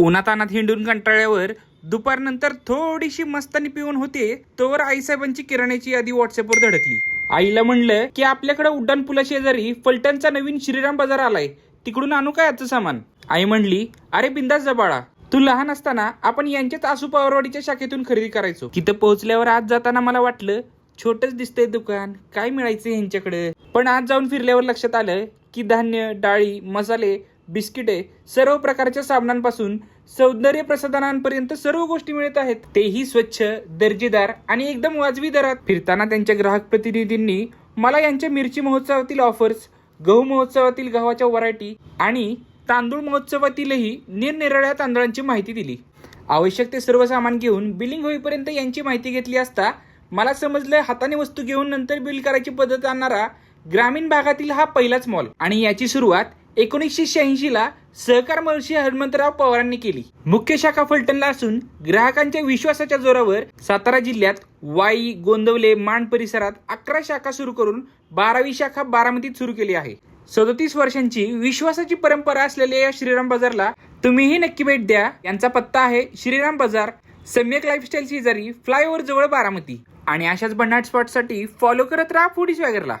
उन्हातानात हिंडून कंटाळ्यावर दुपारनंतर थोडीशी मस्तानी पिऊन होते तोवर आईसाहेबांची किराण्याची यादी व्हॉट्सअपवर धडकली. आईला म्हणलं की आपल्याकडे उड्डाण पुला शेजारी फलटणचा नवीन श्रीराम बाजार आलाय. तिकडून आणू काय याचं सामान? आई म्हणली अरे बिंदास जबाळा तू लहान असताना आपण यांच्याच आसू पावरवाडीच्या शाखेतून खरेदी करायचो. तिथं पोहोचल्यावर आज जाताना मला वाटलं छोटच दिसतंय दुकान. काय मिळायचं यांच्याकडे? पण आज जाऊन फिरल्यावर लक्षात आलं की धान्य डाळी मसाले बिस्किटे सर्व प्रकारच्या साबणांपासून सौंदर्य प्रसाधनांपर्यंत सर्व गोष्टी मिळत आहेत. तेही स्वच्छ दर्जेदार आणि एकदम वाजवी दरात. फिरताना त्यांच्या ग्राहक प्रतिनिधींनी मला यांच्या मिरची महोत्सवातील ऑफर्स गहू महोत्सवातील गव्हाच्या व्हरायटी आणि तांदूळ महोत्सवातीलही निरनिराळ्या तांदळांची माहिती दिली. आवश्यक ते सर्व सामान घेऊन बिलिंग होईपर्यंत यांची माहिती घेतली असता मला समजलं हाताने वस्तू घेऊन नंतर बिल करायची पद्धत आणणारा ग्रामीण भागातील हा पहिलाच मॉल आणि याची सुरुवात एकोणीसशे शहाऐंशी ला सहकार महर्षी हनुमंतराव पवारांनी केली. मुख्य शाखा फलटणला असून ग्राहकांच्या विश्वासाच्या जोरावर सातारा जिल्ह्यात वाई गोंदवले मांड परिसरात अकरा शाखा सुरू करून बारावी शाखा बारामतीत सुरू केली आहे. सदोतीस वर्षांची विश्वासाची परंपरा असलेल्या या श्रीराम बाजारला तुम्हीही नक्की भेट द्या. यांचा पत्ता आहे श्रीराम बाजार सम्यक लाईफस्टाईल शेजारी फ्लायओव्हर जवळ बारामती. आणि अशाच भन्नाट स्पॉटसाठी फॉलो करत राहा फूड स्वॅगरला